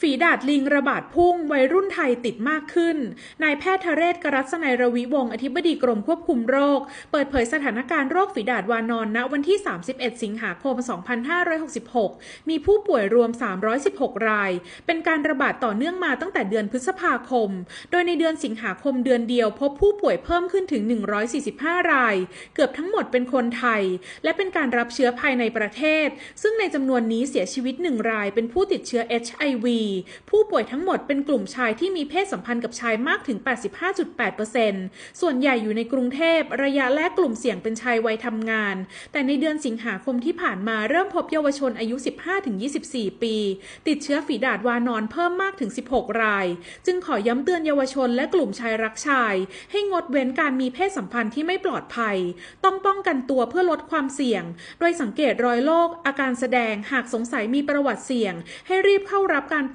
ฝีดาดลิงระบาดพุ่ง วัยรุ่นไทยติดมากขึ้น นายแพทย์ทเรศกรัศนัยรวิวงศ์อธิบดีกรมควบคุมโรค เปิดเผยสถานการณ์โรคฝีดาดวานอนณวันที่ 31 สิงหาคม 2566 มีผู้ป่วยรวม 316 ราย เป็นการระบาดต่อเนื่องมาตั้งแต่เดือนพฤษภาคม โดยในเดือนสิงหาคมเดือนเดียว พบผู้ป่วยเพิ่มขึ้นถึง 145 ราย เกือบทั้งหมดเป็นคนไทย และเป็นการรับเชื้อภายในประเทศ ซึ่งในจำนวนนี้เสียชีวิต 1 ราย เป็นผู้ติดเชื้อ HIV ผู้ป่วยทั้งหมดเป็นกลุ่มชายที่มีเพศสัมพันธ์กับชายมากถึง 85.8%ส่วนใหญ่อยู่ในกรุงเทพระยะแรกกลุ่มเสี่ยงเป็นชายวัยทำงาน แต่ในเดือนสิงหาคมที่ผ่านมาเริ่มพบเยาวชนอายุ 15-24 ปี ติดเชื้อฝีดาดวานอนเพิ่มมากถึง 16 ราย จึงขอย้ำเตือนเยาวชนและกลุ่มชายรักชาย ให้งดเว้นการมีเพศสัมพันธ์ที่ไม่ปลอดภัย ต้องป้องกันตัวเพื่อลดความเสี่ยง โดยสังเกตรอยโรคอาการแสดงหากสงสัยมีประวัติเสี่ยง ให้รีบเข้ารับการ